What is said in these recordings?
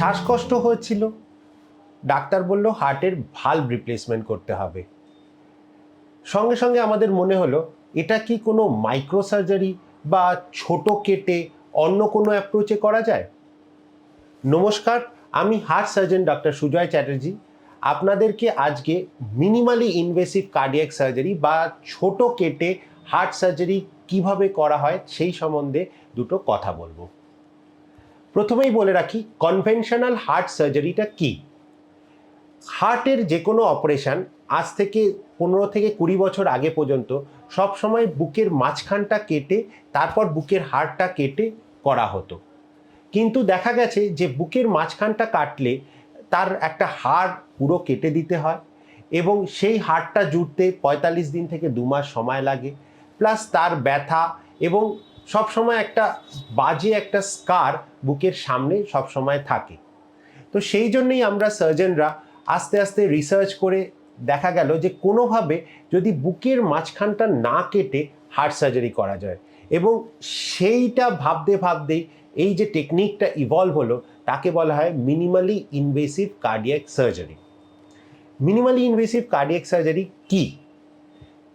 শ্বাসকষ্ট হচ্ছিল ডাক্তার বলল, হার্টের ভালভ রিপ্লেসমেন্ট করতে হবে। সঙ্গে সঙ্গে আমাদের মনে হলো, এটা কি কোনো মাইক্রো সার্জারি বা ছোট কেটে অন্য কোনো অ্যাপ্রোচে করা যায়? নমস্কার, আমি heart surgeon doctor Sujoy Chatterjee. আপনাদেরকে আজকে মিনিমালি ইনভেসিভ কার্ডিয়াক সার্জারি বা ছোট কেটে হার্ট সার্জারি কীভাবে করা হয় সেই সম্বন্ধে দুটো কথা বলব। প্রথমেই বলে রাখি কনভেনশনাল হার্ট সার্জারিটা কি? হার্টের যে কোনো অপারেশন আজ থেকে পনেরো থেকে কুড়ি বছর আগে পর্যন্ত সব সময় বুকের মাঝখানটা কেটে, তারপর বুকের হাড়টা কেটে করা হতো। কিন্তু দেখা গেছে যে বুকের মাঝখানটা কাটলে তার একটা হাড় পুরো কেটে দিতে হয় এবং সেই হাড়টা জুড়তে পঁয়তাল্লিশ দিন থেকে দু মাস সময় লাগে প্লাস তার ব্যথা এবং সবসময় একটা বাজে একটা স্কার বুকের সামনে সবসময় থাকে। তো সেই জন্যই আমরা সার্জনরা আস্তে আস্তে রিসার্চ করে দেখা গেল যে কোনোভাবে যদি বুকের মাঝখানটা না কেটে হার্ট সার্জারি করা যায় এবং সেইটা ভাবতে ভাবতেই এই যে টেকনিকটা ইভলভ হলো, তাকে বলা হয় minimally invasive cardiac surgery minimally invasive cardiac surgery কি?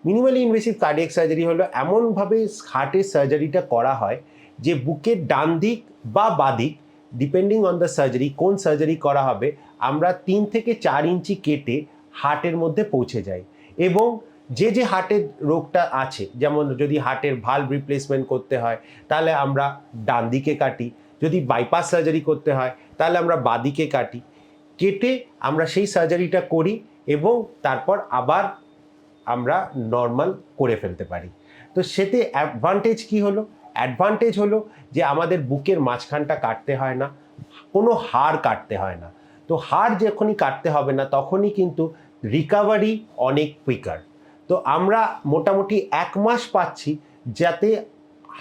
মিনিমালি ইনভেসিভ কার্ডিয়াক সার্জারি হলো এমনভাবে হার্টের সার্জারিটা করা হয় যে বুকের ডান দিক বা বাদিক ডিপেন্ডিং অন দ্য সার্জারি কোন সার্জারি করা হবে, আমরা তিন থেকে চার ইঞ্চি কেটে হার্টের মধ্যে পৌঁছে যাই। এবং যে যে হার্টের রোগটা আছে, যেমন যদি হার্টের ভালভ রিপ্লেসমেন্ট করতে হয়, তাহলে আমরা ডান দিকে কাটি। যদি বাইপাস সার্জারি করতে হয়, তাহলে আমরা বাদিকে কাটি। কেটে আমরা সেই সার্জারিটা করি এবং তারপর আবার আমরা নর্মাল করে ফেলতে পারি। তো সেতে অ্যাডভান্টেজ কি হলো? অ্যাডভান্টেজ হলো যে আমাদের বুকের মাঝখানটা কাটতে হয় না, কোনো হাড় কাটতে হয় না। তো হাড় যখনই কাটতে হবে না, তখনই কিন্তু রিকাভারি অনেক কুইকার তো আমরা মোটামুটি এক মাস পাচ্ছি যাতে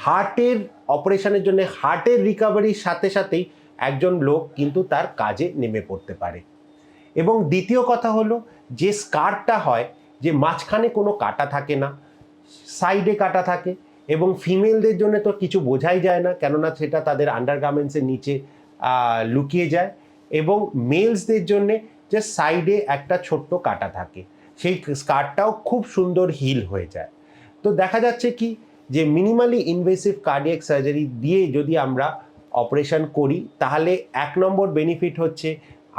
হার্টের অপারেশনের জন্য, হার্টের রিকাভারির সাথে সাথেই একজন লোক কিন্তু তার কাজে নেমে পড়তে পারে। এবং দ্বিতীয় কথা হলো যে স্কারটা হয় যে মাঝখানে কোনো কাটা থাকে না সাইডে কাটা থাকে এবং ফিমেলদের জন্য তো কিছু বোঝাই যায় না, কেননা সেটা তাদের আন্ডারগার্মেন্টসের নিচে লুকিয়ে যায় এবং মেলসদের জন্যে যে সাইডে একটা ছোট্ট কাটা থাকে। সেই স্কারটাও খুব সুন্দর হিল হয়ে যায়। তো দেখা যাচ্ছে কি যে মিনিমালি ইনভেসিভ কার্ডিয়াক সার্জারি দিয়ে যদি আমরা অপারেশন করি, তাহলে এক নম্বর বেনিফিট হচ্ছে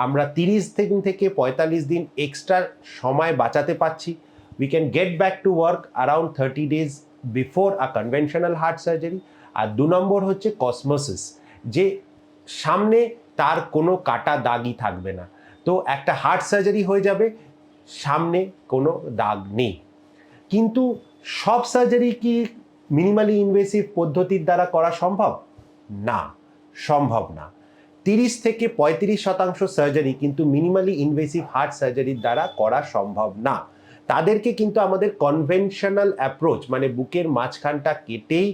আমরা তিরিশ দিন থেকে পঁয়তাল্লিশ দিন এক্সট্রা সময় বাঁচাতে পাচ্ছি we can get back to work around thirty days before a conventional heart surgery আর দু নম্বর হচ্ছে কসমোসিস যে সামনে তার কোনো কাটা দাগই থাকবে না। তো একটা হার্ট সার্জারি হয়ে যাবে, সামনে কোনো দাগ নেই। কিন্তু সব সার্জারি কি মিনিমালি ইনভেসিভ পদ্ধতির দ্বারা করা সম্ভব? না সম্ভব না। তিরিশ থেকে পঁয়ত্রিশ শতাংশ সার্জারি কিন্তু মিনিমালি ইনভেসিভ হার্ট সার্জারির দ্বারা করা সম্ভব না। তাদেরকে কিন্তু আমাদের কনভেনশনাল অ্যাপ্রোচ মানে বুকের মাঝখানটা কেটেই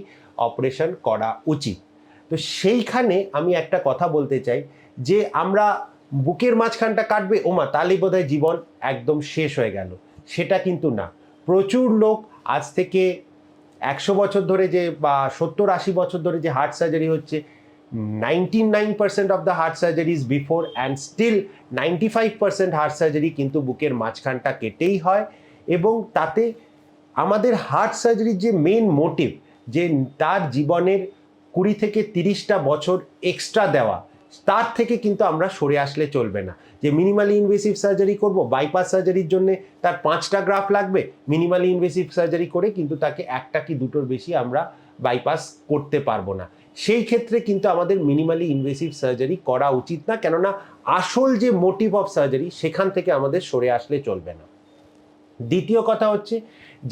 অপারেশন করা উচিত। তো সেইখানে আমি একটা কথা বলতে চাই, যে আমরা বুকের মাঝখানটা কাটবে ওমা তাহলেই বোধহয় জীবন একদম শেষ হয়ে গেল। সেটা কিন্তু না। প্রচুর লোক আজ থেকে একশো বছর ধরে যে বা সত্তর আশি বছর ধরে যে হার্ট সার্জারি হচ্ছে ninety nine percent of the heart surgeries before and still ninety five percent heart surgery কিন্তু বুকের মাঝখানটা কেটেই হয় এবং তাতে আমাদের হার্ট সার্জারির যে মেন মোটিভ যে তার জীবনের কুড়ি থেকে তিরিশটা বছর এক্সট্রা দেওয়া, তার থেকে কিন্তু আমরা সরে আসলে চলবে না। যে মিনিমালি ইনভেসিভ সার্জারি করব বাইপাস সার্জারির জন্য তার পাঁচটা গ্রাফ লাগবে মিনিমালি ইনভেসিভ সার্জারি করে কিন্তু তাকে একটা কি দুটোর বেশি আমরা বাইপাস করতে পারব না। সেই ক্ষেত্রে কিন্তু আমাদের মিনিমালি ইনভেসিভ সার্জারি করা উচিত না, কেননা আসল যে মোটিভ অফ সার্জারি সেখান থেকে আমাদের সরে আসলে চলবে না। দ্বিতীয় কথা হচ্ছে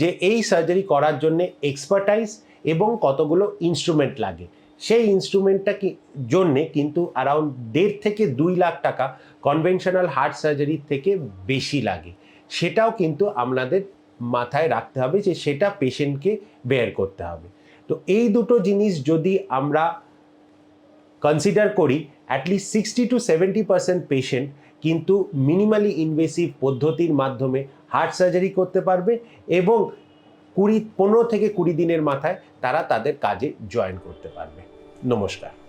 যে এই সার্জারি করার জন্য এক্সপার্টাইজ এবং কতগুলো ইনস্ট্রুমেন্ট লাগে। সেই ইনস্ট্রুমেন্টটা কি জন্যে কিন্তু অ্যারাউন্ড দেড় থেকে দুই লাখ টাকা কনভেনশনাল হার্ট সার্জারির থেকে বেশি লাগে। সেটাও কিন্তু আমাদের মাথায় রাখতে হবে যে সেটা পেশেন্টকে বেয়ার করতে হবে। তো এই দুটো জিনিস যদি আমরা কনসিডার করি at least sixty to seventy percent patient কিন্তু মিনিমালি ইনভেসিভ পদ্ধতির মাধ্যমে হার্ট সার্জারি করতে পারবে এবং কুড়ি, পনেরো থেকে কুড়ি দিনের মাথায় তারা তাদের কাজে জয়েন করতে পারবে। নমস্কার।